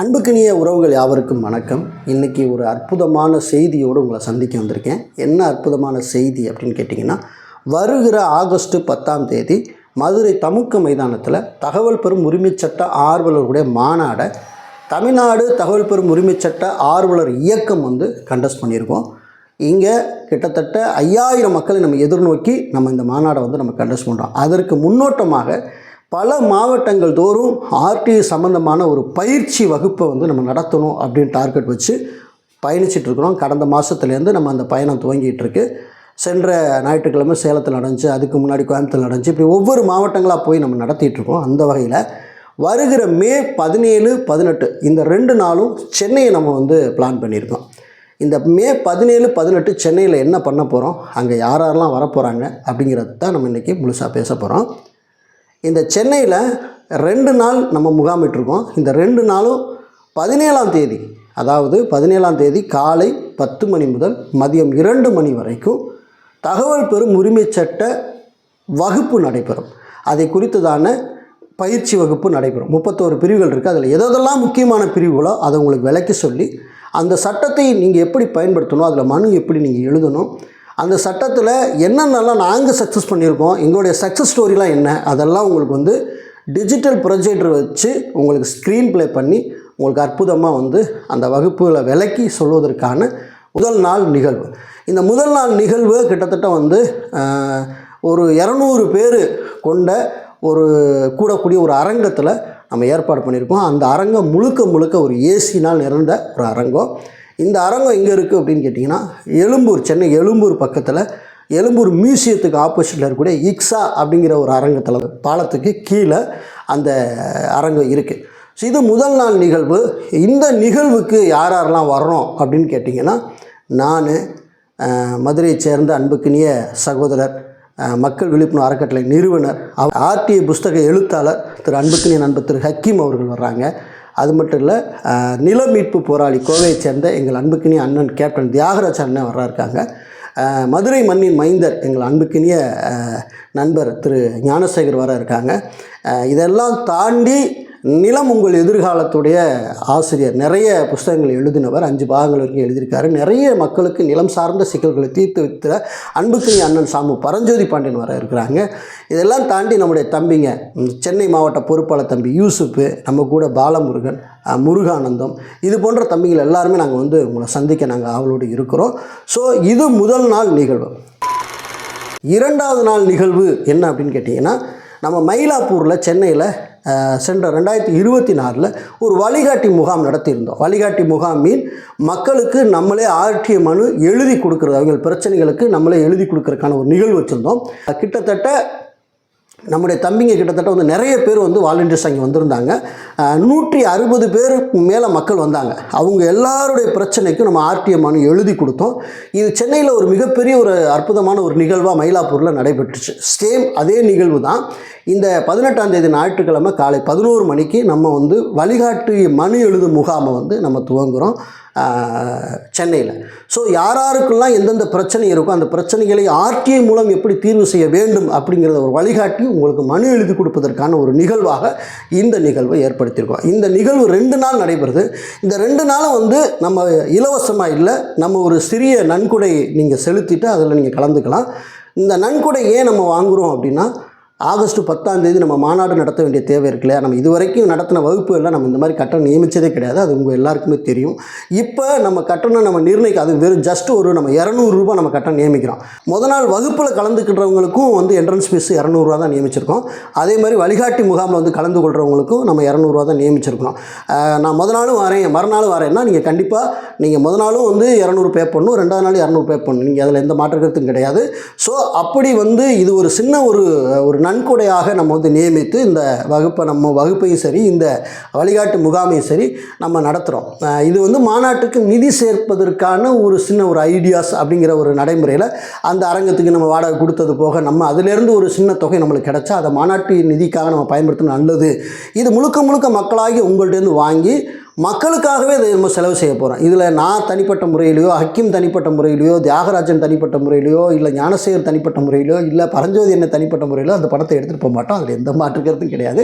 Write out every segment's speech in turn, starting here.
அன்புக்கினிய உறவுகள் யாவருக்கும் வணக்கம். இன்றைக்கி ஒரு அற்புதமான செய்தியோடு உங்களை சந்திக்க வந்திருக்கேன். என்ன அற்புதமான செய்தி அப்படின்னு கேட்டிங்கன்னா வருகிற ஆகஸ்ட் பத்தாம் தேதி மதுரை தமுக்க மைதானத்தில் தகவல் பெறும் உரிமைச்சட்ட ஆர்வலர்களுடைய மாநாடை தமிழ்நாடு தகவல் பெறும் உரிமைச்சட்ட ஆர்வலர் இயக்கம் வந்து கண்டஸ்ட் பண்ணியிருக்கோம். இங்கே கிட்டத்தட்ட ஐயாயிரம் மக்களை நம்ம எதிர்நோக்கி நம்ம இந்த மாநாடை வந்து நம்ம கண்டஸ்ட் பண்ணுறோம் அதற்கு முன்னோட்டமாக பல மாவட்டங்கள் தோறும் ஆர்டிஐ சம்மந்தமான ஒரு பயிற்சி வகுப்பை வந்து நம்ம நடத்தணும் அப்படின்னு டார்கெட் வச்சு பயணிச்சிட்டுருக்குறோம் கடந்த மாதத்துலேருந்து நம்ம அந்த பயணம் துவங்கிட்டு இருக்கு. சென்ற ஞாயிற்றுக்கிழமை சேலத்தில் நடந்துச்சு அதுக்கு முன்னாடி கோயம்புத்தூர் நடந்துச்சு. இப்படி ஒவ்வொரு மாவட்டங்களாக போய் நம்ம நடத்திட்டுருக்கோம் அந்த வகையில் வருகிற மே பதினேழு பதினெட்டு இந்த ரெண்டு நாளும் சென்னையை நம்ம வந்து பிளான் பண்ணியிருக்கோம். இந்த மே பதினேழு பதினெட்டு சென்னையில் என்ன பண்ண போகிறோம் அங்கே யார் யாரெல்லாம் வரப்போகிறாங்க அப்படிங்கிறது தான் நம்ம இன்றைக்கி முழுசாக பேச போகிறோம் இந்த சென்னையில் ரெண்டு நாள் நம்ம முகாமிட்டிருக்கோம். இந்த ரெண்டு நாளும் பதினேழாம் தேதி அதாவது பதினேழாம் தேதி காலை பத்து மணி முதல் மதியம் இரண்டு மணி வரைக்கும் தகவல் பெறும் உரிமைச் சட்ட வகுப்பு நடைபெறும். அதை குறித்ததான பயிற்சி வகுப்பு நடைபெறும். முப்பத்தோரு பிரிவுகள் இருக்குது அதில் எதெல்லாம் முக்கியமான பிரிவுகளோ அதை உங்களுக்கு விளக்கி சொல்லி அந்த சட்டத்தை நீங்கள் எப்படி பயன்படுத்தணும் அதில் மனு எப்படி நீங்கள் எழுதணும் அந்த சட்டத்தில் என்னென்னலாம் நாங்கள் சக்ஸஸ் பண்ணியிருக்கோம் எங்களுடைய சக்ஸஸ் ஸ்டோரிலாம் என்ன அதெல்லாம் உங்களுக்கு வந்து டிஜிட்டல் ப்ரொஜெக்டர் வச்சு உங்களுக்கு ஸ்க்ரீன் ப்ளே பண்ணி உங்களுக்கு அற்புதமாக வந்து அந்த வகுப்புகளை விளக்கி சொல்வதற்கான முதல் நாள் நிகழ்வு. இந்த முதல் நாள் நிகழ்வு கிட்டத்தட்ட வந்து ஒரு இரநூறு பேர் கொண்ட ஒரு கூடக்கூடிய ஒரு அரங்கத்தில் நம்ம ஏற்பாடு பண்ணியிருக்கோம். அந்த அரங்கம் முழுக்க முழுக்க ஒரு ஏசினால் நிறைந்த ஒரு அரங்கம். இந்த அரங்கம் எங்கே இருக்குது அப்படின்னு கேட்டிங்கன்னா எழும்பூர் சென்னை எழும்பூர் பக்கத்தில் எழும்பூர் மியூசியத்துக்கு ஆப்போசிட்டில் இருக்கக்கூடிய இக்ஸா அப்படிங்கிற ஒரு அரங்கத்தில் பாலத்துக்கு கீழே அந்த அரங்கம் இருக்குது ஸோ இது முதல் நாள் நிகழ்வு. இந்த நிகழ்வுக்கு யார் யாரெல்லாம் வர்றோம் அப்படின்னு கேட்டிங்கன்னா நான் மதுரையைச் சேர்ந்த அன்புக்கினிய சகோதரர் மக்கள் விழிப்புணர்வு அறக்கட்டளை நிறுவனர் ஆர்டிஐ புஸ்தக எழுத்தாளர் திரு அன்புக்கினிய நண்பர் திரு ஹக்கீம் அவர்கள் வர்றாங்க. அது மட்டும் இல்லை நில மீட்பு போராளி கோவையைச் சேர்ந்த எங்கள் அன்புக்கினிய அண்ணன் கேப்டன் தியாகராஜ் அண்ணன் வர இருக்காங்க. மதுரை மண்ணின் மைந்தர் எங்கள் அன்புக்கினிய நண்பர் திரு ஞானசேகர் வர இருக்காங்க. இதெல்லாம் தாண்டி நிலம் உங்கள் எதிர்காலத்துடைய ஆசிரியர். நிறைய புஸ்தகங்கள் எழுதினவர் அஞ்சு பாகங்கள் வரைக்கும் எழுதியிருக்காரு. நிறைய மக்களுக்கு நிலம் சார்ந்த சிக்கல்களை தீர்த்து வைத்த அன்புக்கினி அண்ணன் சாமு பரஞ்சோதி பாண்டியன் வர இருக்கிறாங்க. இதெல்லாம் தாண்டி நம்முடைய தம்பிங்க சென்னை மாவட்ட பொறுப்பாளர் தம்பி யூசுப்பு நம்ம கூட பாலமுருகன் முருகானந்தம் இது போன்ற தம்பிகள் எல்லாருமே நாங்கள் வந்து உங்களை சந்திக்க நாங்கள் ஆவலோடு இருக்கிறோம். ஸோ இது முதல் நாள் நிகழ்வு. இரண்டாவது நாள் நிகழ்வு என்ன அப்படின்னு கேட்டிங்கன்னா நம்ம மயிலாப்பூரில் சென்னையில் சென்ற ரெண்டாயிரத்தி இருபத்தி நாலில் ஒரு வழிகாட்டி முகாம் நடத்தியிருந்தோம். வழிகாட்டி முகாம் மீன் மக்களுக்கு நம்மளே ஆர்டிய மனு எழுதி கொடுக்குறது. அவங்க பிரச்சனைகளுக்கு நம்மளே எழுதி கொடுக்கறதுக்கான ஒரு நிகழ்வு வச்சுருந்தோம். கிட்டத்தட்ட நம்முடைய தம்பிங்க கிட்டத்தட்ட வந்து நிறைய பேர் வந்து வாலண்டியர்ஸ் அங்கே வந்திருந்தாங்க. நூற்றி அறுபது பேருக்கு மேலே மக்கள் வந்தாங்க. அவங்க எல்லாருடைய பிரச்சனைக்கும் நம்ம ஆர்டிஎம் மனு எழுதி கொடுத்தோம். இது சென்னையில் ஒரு மிகப்பெரிய ஒரு அற்புதமான ஒரு நிகழ்வாக மயிலாப்பூரில் நடைபெற்றுச்சு. சேம் அதே நிகழ்வு தான். இந்த பதினெட்டாம் தேதி ஞாயிற்றுக்கிழமை காலை பதினோரு மணிக்கு நம்ம வந்து வழிகாட்டு மனு எழுதும் முகாமை வந்து நம்ம துவங்குகிறோம் சென்னையில். ஸோ யாராருக்கெல்லாம் எந்தெந்த பிரச்சனை இருக்கோ அந்த பிரச்சனைகளை ஆர்டிஐ மூலம் எப்படி தீர்வு செய்ய வேண்டும் அப்படிங்கிறத ஒரு வழிகாட்டி உங்களுக்கு மனு எழுதி கொடுப்பதற்கான ஒரு நிகழ்வாக இந்த நிகழ்வை ஏற்படுத்தியிருக்கோம். இந்த நிகழ்வு ரெண்டு நாள் நடைபெறுது. இந்த ரெண்டு நாளும் வந்து நம்ம இலவசமாக இல்லை நம்ம ஒரு சிறிய நன்கொடை நீங்கள் செலுத்திட்டு அதில் நீங்கள் கலந்துக்கலாம். இந்த நன்கொடை ஏன் நம்ம வாங்குகிறோம் அப்படின்னா ஆகஸ்ட் பத்தாம் தேதி நம்ம மாநாடு நடத்த வேண்டிய தேவை இருக்குல்ல நம்ம இதுவரைக்கும் நடத்தின வகுப்புகளில் நம்ம இந்த மாதிரி கட்டணம் நியமித்ததே கிடையாது. அது உங்கள் எல்லாருக்குமே தெரியும். இப்போ நம்ம கட்டணம் நம்ம நிர்ணயிக்க அது வெறும் ஜஸ்ட் ஒரு நம்ம இரநூறுபா நம்ம கட்டணம் நியமிக்கிறோம். முத நாள் வகுப்பில் கலந்துக்கின்றவங்களுக்கும் வந்து என்ட்ரன்ஸ் ஃபீஸ் இரநூறுவா தான் நியமிச்சிருக்கோம். அதே மாதிரி வழிகாட்டி முகாமில் வந்து கலந்து கொள்கிறவங்களுக்கும் நம்ம இரநூறுவா தான் நியமிச்சிருக்கிறோம். நான் முத நாளும் வரேன். மறுநாள் வரேன்னா நீங்கள் கண்டிப்பாக நீங்கள் முத நாளும் வந்து இரநூறு பே பண்ணணும். ரெண்டாவது நாள் இரநூறு பே பண்ணணும். நீங்கள் அதில் எந்த மாற்று கருத்தும் கிடையாது. ஸோ அப்படி வந்து இது ஒரு சின்ன ஒரு ஒரு நன்கொடையாக நம்ம வந்து நியமித்து இந்த வகுப்பை நம்ம வகுப்பையும் சரி இந்த வழிகாட்டு முகாமையும் சரி நம்ம நடத்துகிறோம் இது வந்து மாநாட்டுக்கு நிதி சேர்ப்பதற்கான ஒரு சின்ன ஒரு ஐடியாஸ் அப்படிங்கிற ஒரு நடைமுறையில் அந்த அரங்கத்துக்கு நம்ம வாடகை கொடுத்தது போக நம்ம அதிலேருந்து ஒரு சின்ன தொகை நம்மளுக்கு கிடைச்சா அதை மாநாட்டு நிதிக்காக நம்ம பயன்படுத்தணும். நல்லது. இது முழுக்க முழுக்க மக்களாகி உங்கள்கிட்டேருந்து வாங்கி மக்களுக்காகவே இதை நம்ம செலவு செய்ய போகிறோம் இதில் நான் தனிப்பட்ட முறையிலையோ ஹக்கீம் தனிப்பட்ட முறையிலையோ தியாகராஜன் தனிப்பட்ட முறையிலையோ இல்லை ஞானசேகர் தனிப்பட்ட முறையிலையோ இல்லை பரஞ்சோதி என்ன தனிப்பட்ட முறையிலோ அந்த பணத்தை எடுத்துகிட்டு போக மாட்டோம். அதில் எந்த மாற்றுக்கிறதும் கிடையாது.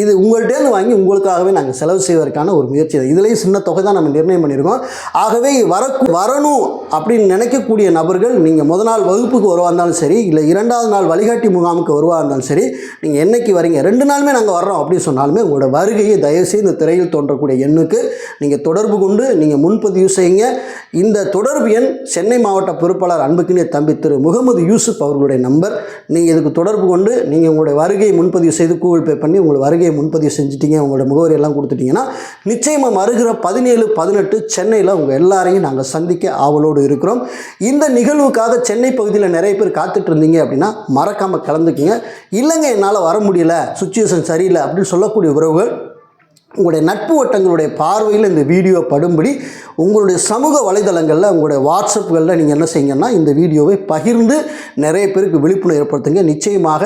இது உங்கள்கிட்டேருந்து வாங்கி உங்களுக்காகவே நாங்கள் செலவு செய்வதற்கான ஒரு முயற்சி தான் இதுலேயும் சின்ன தொகை தான் நம்ம நிர்ணயம் பண்ணியிருக்கோம். ஆகவே வர வரணும் அப்படின்னு நினைக்கக்கூடிய நபர்கள் நீங்கள் முத நாள் வகுப்புக்கு வருவா இருந்தாலும் சரி இல்லை இரண்டாவது நாள் வழிகாட்டி முகாமுக்கு வருவா இருந்தாலும் சரி நீங்கள் என்னைக்கு வரீங்க ரெண்டு நாளுமே நாங்கள் வர்றோம் அப்படின்னு சொன்னாலுமே உங்களோட வருகையை தயவுசெய்து இந்த திரையில் தோன்றக்கூடிய எண்ணுக்கு நீங்கள் தொடர்பு கொண்டு நீங்கள் முன்பதிவு செய்யுங்க. இந்த தொடர்பு எண் சென்னை மாவட்ட பொறுப்பாளர் அன்புக்கினிய தம்பி திரு முகமது யூசுப் அவர்களுடைய நம்பர். நீங்கள் இதுக்கு தொடர்பு கொண்டு நீங்கள் உங்களுடைய வருகையை முன்பதிவு செய்து கூகுள் பே பண்ணி உங்கள் வருகையை முன்பதிவு செஞ்சுட்டீங்க. உங்களோட முகவரி எல்லாம் கொடுத்துட்டீங்கன்னா நிச்சயமாக வருகிற பதினேழு பதினெட்டு சென்னையில் உங்கள் எல்லாரையும் நாங்கள் சந்திக்க ஆவலோடு இருக்கிறோம். இந்த நிகழ்வுக்காக சென்னை பகுதியில் நிறைய பேர் காத்துட்டு இருந்தீங்க அப்படின்னா மறக்காமல் கலந்துக்குங்க. இல்லைங்க என்னால் வர முடியல. சுச்சுவேஷன் சரியில்லை அப்படின்னு சொல்லக்கூடிய உறவுகள் உங்களுடைய நட்பு வட்டங்களுடைய பார்வையில் இந்த வீடியோ படும்படி உங்களுடைய சமூக வலைதளங்களில் உங்களுடைய வாட்ஸ்அப்புகளில் நீங்கள் என்ன செய்யுங்கன்னா இந்த வீடியோவை பகிர்ந்து நிறைய பேருக்கு விழிப்புணர்வு ஏற்படுத்துங்க. நிச்சயமாக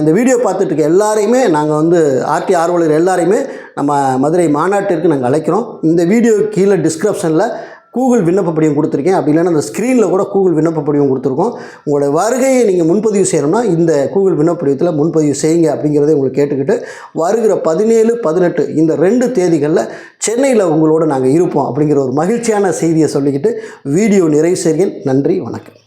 இந்த வீடியோ பார்த்துட்டு இருக்க எல்லாரையுமே நாங்கள் வந்து ஆர்டி ஆர்வலர் எல்லாரையுமே நம்ம மதுரை மாநாட்டிற்கு நாங்கள் அழைக்கிறோம். இந்த வீடியோ கீழே டிஸ்கிரிப்ஷனில் கூகுள் விண்ணப்ப படிவம் கொடுத்துருக்கேன். அப்படி இல்லைன்னா அந்த ஸ்க்ரீனில் கூட கூகுள் விண்ணப்ப படிவம் கொடுத்துருக்கோம். உங்களோட வருகையை நீங்கள் முன்பதிவு செய்யணும்னா இந்த கூகுள் விண்ணப்ப படிவத்தில் முன்பதிவு செய்யுங்க அப்படிங்கிறத உங்களுக்கு கேட்டுக்கிட்டு வருகிற பதினேழு பதினெட்டு இந்த ரெண்டு தேதிகளில் சென்னையில் உங்களோட நாங்கள் இருப்போம் அப்படிங்கிற ஒரு மகிழ்ச்சியான செய்தியை சொல்லிக்கிட்டு வீடியோ நிறைவு செய்கிறேன். நன்றி வணக்கம்.